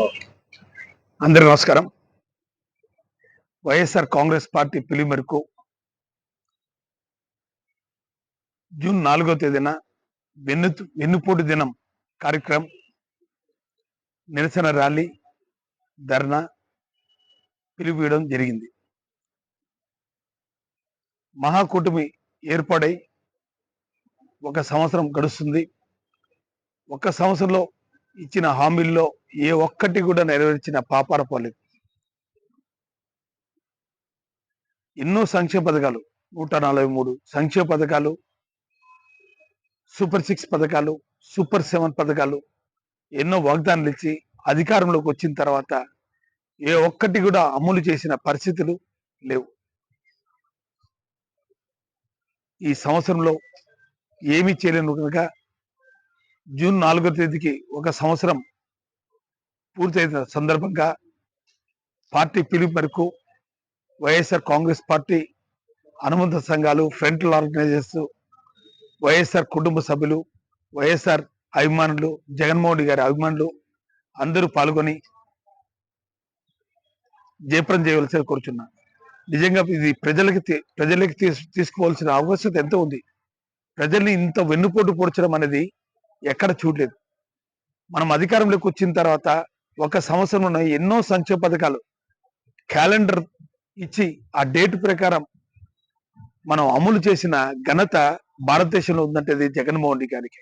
అందరి నమస్కారం. వైఎస్ఆర్ కాంగ్రెస్ పార్టీ పిలుపు మేరకు జూన్ నాలుగో తేదీన వెన్ను వెన్నుపోటు దినం కార్యక్రమం నిరసన ర్యాలీ ధర్నా పిలిపియడం జరిగింది. మహాకూటమి ఏర్పడై ఒక సంవత్సరం గడుస్తుంది. ఒక సంవత్సరంలో ఇచ్చిన హామీల్లో ఏ ఒక్కటి కూడా నెరవేర్చిన పాపారపోలేదు ఎన్నో సంక్షేమ పథకాలు నూట నలభై మూడు సంక్షేమ పథకాలు సూపర్ సిక్స్ పథకాలు సూపర్ సెవెన్ పథకాలు ఎన్నో వాగ్దానాలు ఇచ్చి అధికారంలోకి వచ్చిన తర్వాత ఏ ఒక్కటి కూడా అమలు చేసిన పరిస్థితులు లేవు. ఈ సంవత్సరంలో ఏమీ చేయలేను కనుక జూన్ నాలుగో తేదీకి ఒక సంవత్సరం పూర్తయిన సందర్భంగా పార్టీ పిలుపు మేరకు వైఎస్ఆర్ కాంగ్రెస్ పార్టీ అనుబంధ సంఘాలు ఫ్రంటల్ ఆర్గనైజర్స్ వైఎస్ఆర్ కుటుంబ సభ్యులు వైఎస్ఆర్ అభిమానులు జగన్మోహన్ గారి అభిమానులు అందరూ పాల్గొని జయప్రం చేయవలసి కోరుచున్నా. నిజంగా ఇది ప్రజలకి ప్రజలకి తీసు తీసుకోవాల్సిన అవకాశం ఎంతో ఉంది. ప్రజల్ని ఇంత వెన్నుపోటు పొడచడం అనేది ఎక్కడ చూడలేదు. మనం అధికారంలోకి వచ్చిన తర్వాత ఒక సంవత్సరంలో ఎన్నో సంక్షేమ పథకాలు క్యాలెండర్ ఇచ్చి ఆ డేట్ ప్రకారం మనం అమలు చేసిన ఘనత భారతదేశంలో ఉందంటే జగన్మోహన్ రెడ్డి గారికి.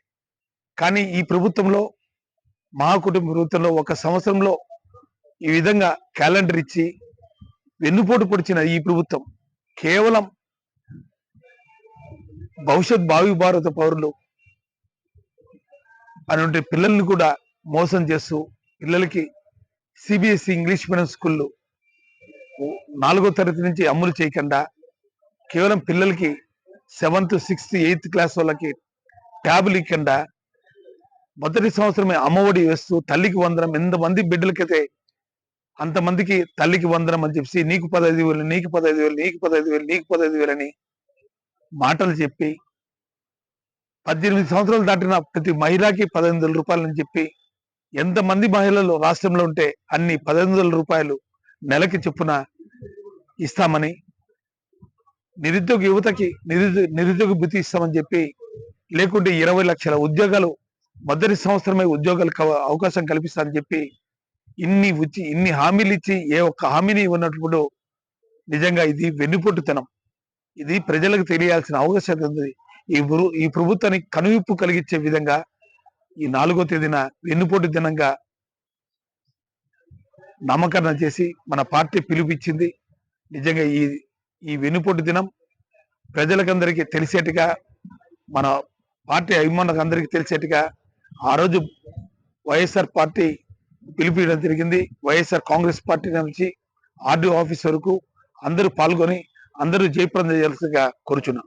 కానీ ఈ ప్రభుత్వంలో మా కుటుంబ ప్రభుత్వంలో ఒక సంవత్సరంలో ఈ విధంగా క్యాలెండర్ ఇచ్చి వెన్నుపోటు పొడిచిన ఈ ప్రభుత్వం కేవలం భవిష్యత్ భావి భారత పౌరులు అటువంటి పిల్లల్ని కూడా మోసం చేస్తూ పిల్లలకి సిబిఎస్ఈ ఇంగ్లీష్ మీడియం స్కూళ్ళు నాలుగో తరగతి నుంచి అమలు చేయకుండా కేవలం పిల్లలకి సెవెంత్ సిక్స్త్ ఎయిత్ క్లాస్ వాళ్ళకి ట్యాబులు ఇవ్వకుండా మొదటి సంవత్సరమే అమ్మఒడి వేస్తూ తల్లికి వందనం ఎంతమంది బిడ్డలకైతే అంతమందికి తల్లికి వందనం అని చెప్పి నీకు పదహైదు వేలు నీకు పదహైదు వేలు నీకు పదహైదు వేలు నీకు పదహైదు వేలు అని మాటలు చెప్పి పద్దెనిమిది సంవత్సరాలు దాటిన ప్రతి మహిళకి పదహైదు వందల రూపాయలని చెప్పి ఎంతమంది మహిళలు రాష్ట్రంలో ఉంటే అన్ని పదహైదు వందల రూపాయలు నెలకి చొప్పున ఇస్తామని నిరుద్యోగ యువతకి నిరుద్యోగ నిరుద్యోగ భృతి ఇస్తామని చెప్పి లేకుంటే ఇరవై లక్షల ఉద్యోగాలు మొదటి సంవత్సరమే ఉద్యోగాలు కవ- అవకాశం కల్పిస్తామని చెప్పి ఇన్ని ఉచి ఇన్ని హామీలు ఇచ్చి ఏ ఒక్క హామీని ఉన్నప్పుడు నిజంగా ఇది వెన్నుపొట్టుతనం ఇది ప్రజలకు తెలియాల్సిన అవకాశం ఉంది ఈ ఈ ప్రభుత్వానికి కనువిప్పు కలిగించే విధంగా ఈ నాలుగో తేదీన వెన్నుపోటు దినంగా నామకరణం చేసి మన పార్టీ పిలుపిచ్చింది నిజంగా ఈ ఈ వెన్నుపోటు దినం ప్రజలకందరికీ తెలిసేట్టుగా మన పార్టీ అభిమానులకు అందరికీ తెలిసేట్టుగా ఆ రోజు వైఎస్ఆర్ పార్టీ పిలిపించడం జరిగింది. వైఎస్ఆర్ కాంగ్రెస్ పార్టీ నుంచి ఆర్డీ ఆఫీస్ వరకు అందరూ పాల్గొని అందరూ జయప్రదం చేయాల్సిందిగా కోరుచున్నాం.